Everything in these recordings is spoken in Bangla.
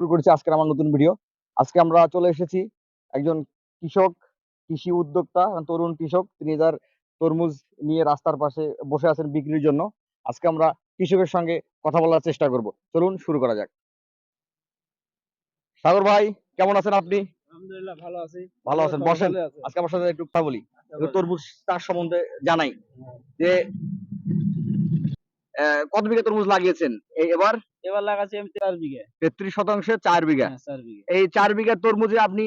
শুরু করেছি আজকের আমার নতুন ভিডিও আজকে আমরা চলে এসেছি একজন কৃষক কৃষি উদ্যোক্তা তরুণ কৃষক। তিনি যার তরমুজ নিয়ে রাস্তার পাশে বসে আছেন বিক্রির জন্য। আজকে আমরা কৃষকের সঙ্গে কথা বলার চেষ্টা করব। চলুন শুরু করা যাক। সাগর ভাই কেমন আছেন আপনি? আলহামদুলিল্লাহ ভালো আছি। ভালো আছেন বসেন। আজকে আমার সাথে একটু কথা বলি। আচ্ছা। তরমুজ চাষ সম্বন্ধে জানাই। হ্যাঁ। যে কত বিঘা তরমুজ লাগিয়েছেন? এবার? এবার লাগাচ্ছি আমি চার বিঘে। তেত্রিশ শতাংশে চার বিঘা। হ্যাঁ, চার বিঘে। এই চার বিঘা তরমুজে আপনি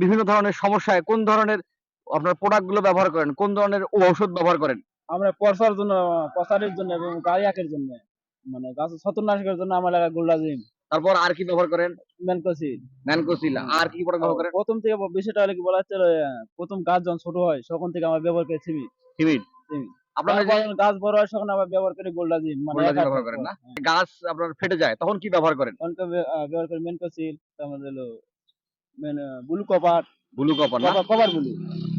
বিভিন্ন ধরনের সমস্যায় কোন ধরনের আপনার প্রোডাক্টগুলো ব্যবহার করেন? কোন ধরনের ঔষধ ব্যবহার করেন? আমরা পরসার জন্য পসারের জন্য এবং গাড়িয়াকের জন্য মানে গাছ ছত্রনাশকের জন্য আমার লাগা গোল্ডাজিম তারপর আর কি ব্যবহার করেন? ম্যানকোসিড ম্যানকোসিল। আর কি প্রোডাক্ট ব্যবহার করেন? প্রথম থেকে বিষয়টা হলে কি বলা হচ্ছে প্রথম গাছ যখন ছোট হয় তখন থেকে আমরা ব্যবহার করি সিমি হিমিড সিমি আপনারা গাছ বড় হয় তখন আবার ব্যবহার করি গোল্ডাজিম মানে ব্যবহার করেন না? গাছ আপনার ফেটে যায় তখন কি ব্যবহার করেন? তখন তো বে- আহ, ব্যবহার করি ম্যানকোসিল তারপর হলো ব্লু কপার ব্লু কপার না? কপার ব্লু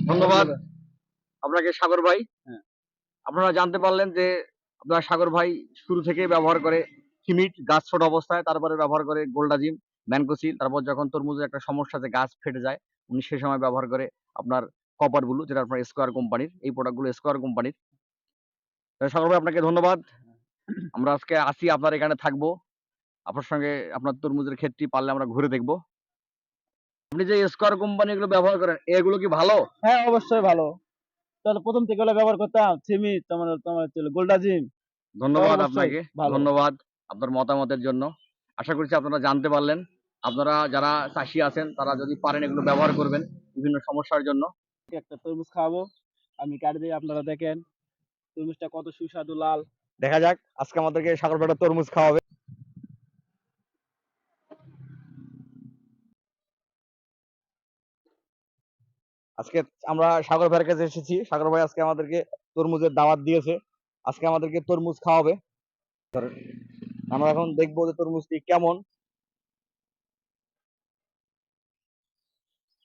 ধন্যবাদ। আপনাকে সাগর ভাই। হ্যাঁ। আপনারা জানতে পারলেন যে আপনার সাগর ভাই শুরু থেকে ব্যবহার করে হিমিট গাছ ছোট অবস্থায় তারপরে ব্যবহার করে গোল্ডাজিম ম্যানকোসিল তারপর যখন তরমুজের একটা সমস্যা যে গাছ ফেটে যায় উনি সে সময় ব্যবহার করে আপনার কপার ব্লু যেটা আপনার স্কোয়ার কোম্পানির এই প্রোডাক্টগুলো স্কোয়ার কোম্পানির সাগর আপনাকে ধন্যবাদ। আমরা আজকে আসি আপনার এখানে থাকব। আপনার সঙ্গে আপনার তরমুজের ক্ষেতটি পারলে আমরা ঘুরে দেখব। আপনি যে স্কোয়ার কোম্পানি এগুলো ব্যবহার করেন এগুলো কি ভালো? হ্যাঁ অবশ্যই ভালো। তাহলে প্রথম থেকে ব্যবহার করতাম সিমি তোমার তোমার ছিল গোল্ডাজিম ধন্যবাদ আপনাকে। ধন্যবাদ আপনার মতামতের জন্য। আশা করছি আপনারা জানতে পারলেন। আপনারা যারা চাষি আছেন তারা যদি পারেন এগুলো ব্যবহার করবেন বিভিন্ন সমস্যার জন্য। একটা তরমুজ খাওয়াবো। আমি কাটি দিয়ে আপনারা দেখেন। তরমুজটা কত সুস্বাদু লাল। দেখা যাক, আজকে আমাদেরকে সাগর পেটা তরমুজ খাওয়াবে। আজকে আমরা সাগর ভাইয়ের কাছে এসেছি। সাগর ভাই আজকে আমাদেরকে তরমুজের দাওয়াত দিয়েছে। আজকে আমাদেরকে তরমুজ খাওয়াবে। আমরা এখন দেখব যে তরমুজটি কেমন।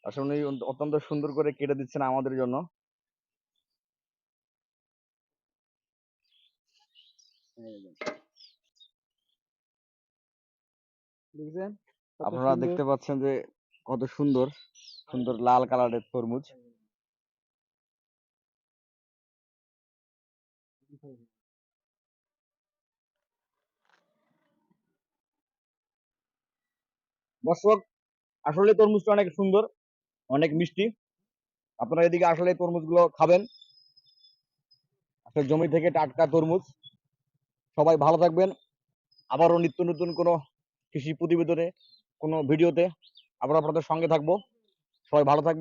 আসলে অত্যন্ত সুন্দর করে কেটে দিচ্ছেন আমাদের জন্য। দেখছেন? আপনারা দেখতে পাচ্ছেন যে কত সুন্দর সুন্দর লাল কালারের তরমুজ। দর্শক আসলে তরমুজটা অনেক সুন্দর অনেক মিষ্টি। আপনারা এদিকে আসলে তরমুজগুলো খাবেন। আসলে জমি থেকে টাটকা তরমুজ। সবাই ভালো থাকবেন। আবারও নিত্য নতুন কোনো কৃষি প্রতিবেদনে, কোনো ভিডিওতে আবার আপনাদের সঙ্গে থাকব। সবাই ভালো থাকবেন।